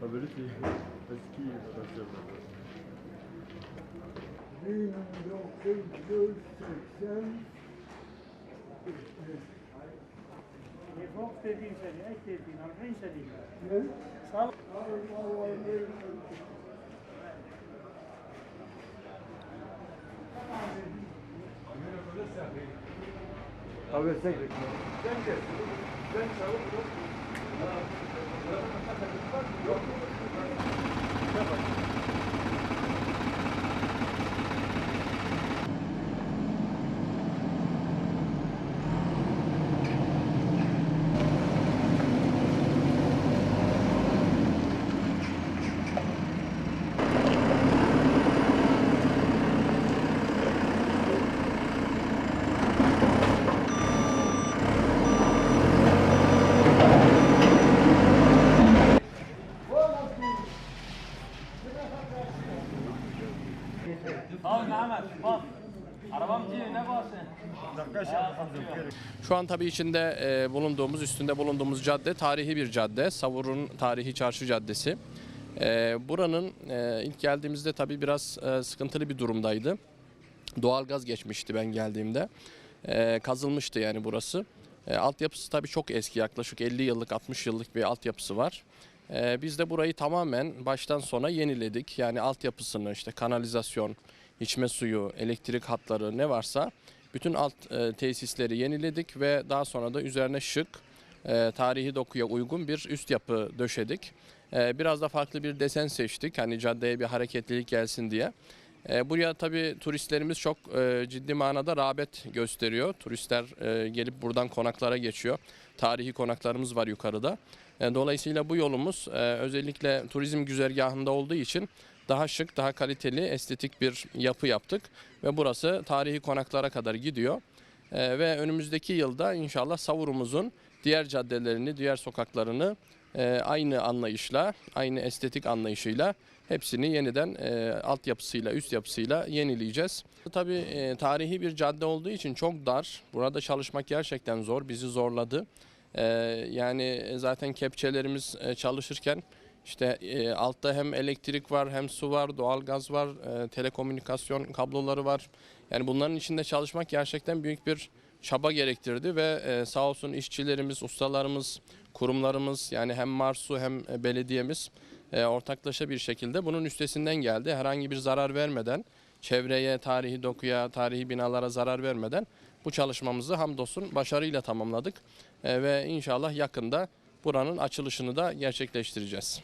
Haberi değil. Eski rasyonlar. 1980 Yok dediğin seni, ek dediğin, arayın seni. Ne? Sağ ol. Abi Ahmet bak. Arabam diye ne Şu an tabii içinde e, bulunduğumuz, üstünde bulunduğumuz cadde tarihi bir cadde. Savur'un tarihi çarşı caddesi. E, buranın e, ilk geldiğimizde tabii biraz e, sıkıntılı bir durumdaydı. Doğalgaz geçmişti ben geldiğimde. E, kazılmıştı yani burası. E, altyapısı tabii çok eski, yaklaşık 50 yıllık, 60 yıllık bir altyapısı var. E, biz de burayı tamamen baştan sona yeniledik. Yani altyapısını, işte kanalizasyon, içme suyu, elektrik hatları ne varsa bütün alt e, tesisleri yeniledik ve daha sonra da üzerine şık, e, tarihi dokuya uygun bir üst yapı döşedik. E, biraz da farklı bir desen seçtik. Hani caddeye bir hareketlilik gelsin diye. E, buraya tabii turistlerimiz çok e, ciddi manada rağbet gösteriyor. Turistler e, gelip buradan konaklara geçiyor. Tarihi konaklarımız var yukarıda. E, dolayısıyla bu yolumuz e, özellikle turizm güzergahında olduğu için daha şık, daha kaliteli, estetik bir yapı yaptık. Ve burası tarihi konaklara kadar gidiyor. E, ve önümüzdeki yılda inşallah Savur'umuzun diğer caddelerini, diğer sokaklarını e, aynı anlayışla, aynı estetik anlayışıyla hepsini yeniden e, altyapısıyla, üst yapısıyla yenileyeceğiz. Tabii e, tarihi bir cadde olduğu için çok dar. Burada çalışmak gerçekten zor, bizi zorladı. E, yani zaten kepçelerimiz e, çalışırken işte e, altta hem elektrik var, hem su var, doğalgaz var, e, telekomünikasyon kabloları var. Yani bunların içinde çalışmak gerçekten büyük bir çaba gerektirdi ve e, sağ olsun işçilerimiz, ustalarımız, kurumlarımız yani hem Marsu hem e, belediyemiz e, ortaklaşa bir şekilde bunun üstesinden geldi. Herhangi bir zarar vermeden, çevreye, tarihi dokuya, tarihi binalara zarar vermeden bu çalışmamızı hamdolsun başarıyla tamamladık. E, ve inşallah yakında buranın açılışını da gerçekleştireceğiz.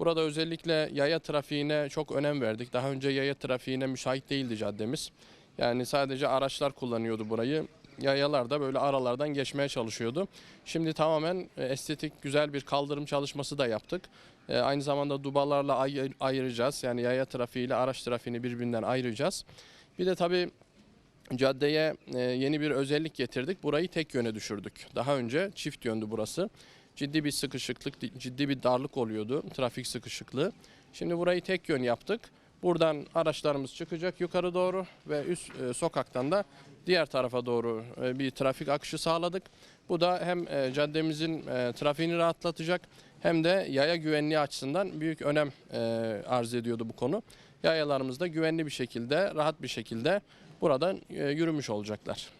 Burada özellikle yaya trafiğine çok önem verdik. Daha önce yaya trafiğine müsait değildi caddemiz. Yani sadece araçlar kullanıyordu burayı. Yayalar da böyle aralardan geçmeye çalışıyordu. Şimdi tamamen e, estetik güzel bir kaldırım çalışması da yaptık. E, Aynı zamanda dubalarla ay- ayıracağız. Yani yaya trafiğiyle araç trafiğini birbirinden ayıracağız. Bir de tabii caddeye e, yeni bir özellik getirdik. Burayı tek yöne düşürdük. Daha önce çift yöndü burası. Ciddi bir sıkışıklık, ciddi bir darlık oluyordu. Trafik sıkışıklığı. Şimdi burayı tek yön yaptık. Buradan araçlarımız çıkacak yukarı doğru ve üst e, sokaktan da diğer tarafa doğru e, bir trafik akışı sağladık. Bu da hem e, caddemizin e, trafiğini rahatlatacak hem de yaya güvenliği açısından büyük önem e, arz ediyordu bu konu. Yayalarımız da güvenli bir şekilde, rahat bir şekilde buradan e, yürümüş olacaklar.